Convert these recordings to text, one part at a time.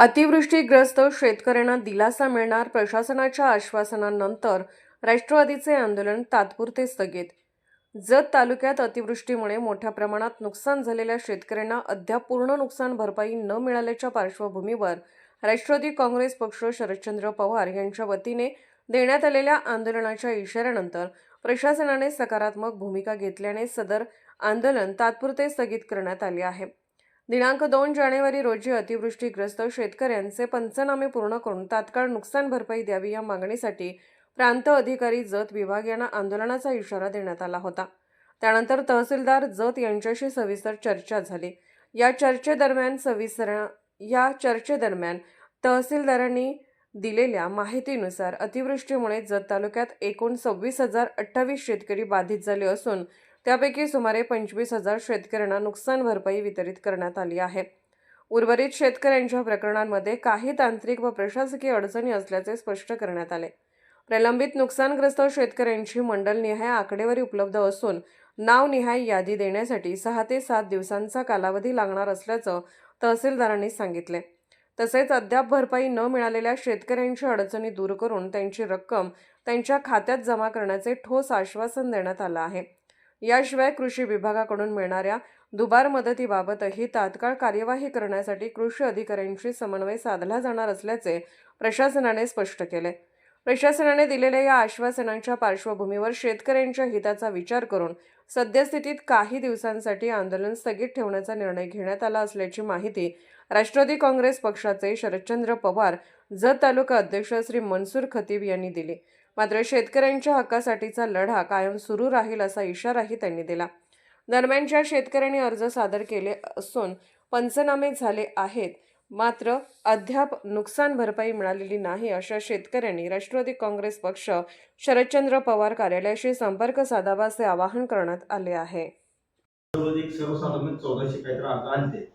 अतिवृष्टीग्रस्त शेतकऱ्यांना दिलासा मिळणार प्रशासनाच्या आश्वासनानंतर राष्ट्रवादीचे आंदोलन तात्पुरते स्थगित. जत तालुक्यात अतिवृष्टीमुळे मोठ्या प्रमाणात नुकसान झालेल्या शेतकऱ्यांना अद्याप पूर्ण नुकसान भरपाई न मिळाल्याच्या पार्श्वभूमीवर राष्ट्रवादी काँग्रेस पक्ष शरदचंद्र पवार यांच्या वतीने देण्यात आलेल्या आंदोलनाच्या इशाऱ्यानंतर प्रशासनाने सकारात्मक भूमिका घेतल्याने सदर आंदोलन तात्पुरते स्थगित करण्यात आले आहे. दिनांक दोन जानेवारी रोजी अतिवृष्टीग्रस्त शेतकऱ्यांचे पंचनामे पूर्ण करून तात्काळ नुकसान भरपाई द्यावी या मागणीसाठी प्रांत अधिकारी जत विभाग यांना आंदोलनाचा इशारा देण्यात आला होता. त्यानंतर तहसीलदार जत यांच्याशी सविस्तर चर्चा झाली. या चर्चेदरम्यान सविस्तर या चर्चेदरम्यान तहसीलदारांनी दिलेल्या माहितीनुसार अतिवृष्टीमुळे जत तालुक्यात एकूण सव्वीस हजार अठ्ठावीस शेतकरी बाधित झाले असून त्यापैकी सुमारे पंचवीस हजार शेतकऱ्यांना नुकसान भरपाई वितरित करण्यात आली आहे. उर्वरित शेतकऱ्यांच्या प्रकरणांमध्ये काही तांत्रिक व प्रशासकीय अडचणी असल्याचे स्पष्ट करण्यात आले. प्रलंबित नुकसानग्रस्त शेतकऱ्यांची मंडलनिहाय आकडेवारी उपलब्ध असून नावनिहाय यादी देण्यासाठी सहा ते सात दिवसांचा कालावधी लागणार असल्याचं तहसीलदारांनी सांगितले. तसेच अद्याप भरपाई न मिळालेल्या शेतकऱ्यांच्या अडचणी दूर करून त्यांची रक्कम त्यांच्या खात्यात जमा करण्याचे ठोस आश्वासन देण्यात आलं आहे. याशिवाय कृषी विभागाकडून मिळणाऱ्या दुबार मदतीबाबतही तात्काळ कार्यवाही करण्यासाठी कृषी अधिकाऱ्यांशी समन्वय साधला जाणार असल्याचे प्रशासनाने स्पष्ट केले. प्रशासनाने दिलेल्या या आश्वासनांच्या पार्श्वभूमीवर शेतकऱ्यांच्या हिताचा विचार करून सद्यस्थितीत काही दिवसांसाठी आंदोलन स्थगित ठेवण्याचा निर्णय घेण्यात आला असल्याची माहिती राष्ट्रवादी काँग्रेस पक्षाचे शरदचंद्र पवार जत तालुका अध्यक्ष श्री मनसूर खतीब यांनी दिली. मात्र शेतकऱ्यांच्या हक्कासाठीचा लढा कायम सुरू राहील असा इशाराही त्यांनी दिला. दरम्यान ज्या शेतकऱ्यांनी अर्ज सादर केले असून पंचनामे झाले आहेत मात्र अद्याप नुकसान भरपाई मिळालेली नाही अशा शेतकऱ्यांनी राष्ट्रवादी काँग्रेस पक्ष शरदचंद्र पवार कार्यालयाशी संपर्क साधावा असे आवाहन करण्यात आले आहे. सर्वसाधारण चौदाशे काहीतरी अर्ज आणते.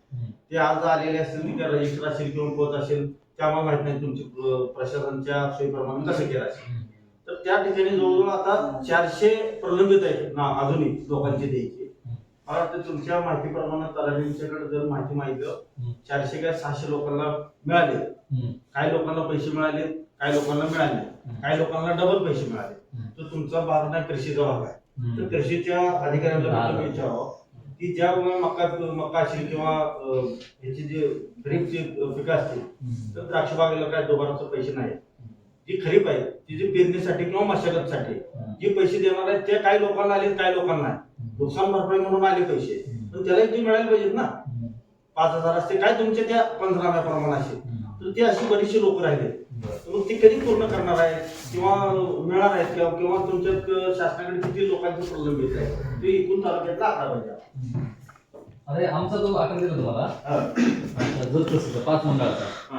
ते अर्ज आलेले असतील की रजिस्टर असेल किंवा पोत असेल माहीत नाही तुमची प्र- प्रशासनाच्या सोयीप्रमाणे कसं केलं असेल. त्या ठिकाणी जवळजवळ आता चारशे प्रलंबित आहेत. ना अजूनही लोकांचे द्यायचे मला वाटतं तुमच्या माहितीप्रमाणे तलाठींच्याकडे जर माहिती माहिती चारशे काय सहाशे लोकांना मिळाले. काही लोकांना पैसे मिळाले काही लोकांना मिळाले. काही लोकांना डबल पैसे मिळाले. तर तुमचा भाग नाही कृषीचा भाग आहे तर कृषीच्या अधिकाऱ्यांना विचारावं की ज्या मका मका असेल किंवा ह्याची जे खरीपची पिकं असतील तर द्राक्ष बागेला काय दोबाराचे पैसे नाही जी खरीप आहे ती जी पेरणीसाठी किंवा मशागतसाठी जे पैसे देणार आहेत ते काही लोकांना आले काही लोकांना नुकसान भरपाई म्हणून आले पैसे. तर त्याला ते मिळायला पाहिजेत ना. पाच हजार असते काय तुमच्या त्या पंधराव्याप्रमाणे असेल तर ते अशी बरीचशी लोक राहिले मग ती कधी पूर्ण करणार आहे? किंवा मिळणार आहेत किंवा किंवा तुमच्यात अं, शासनाकडे किती लोकांचं प्रलंबित आहे ते एकूण तालुक्यातला आकडा पाहिजे. अरे आमचा जो आकडा दिला तुम्हाला. जर तसं पाच मंडळाचा.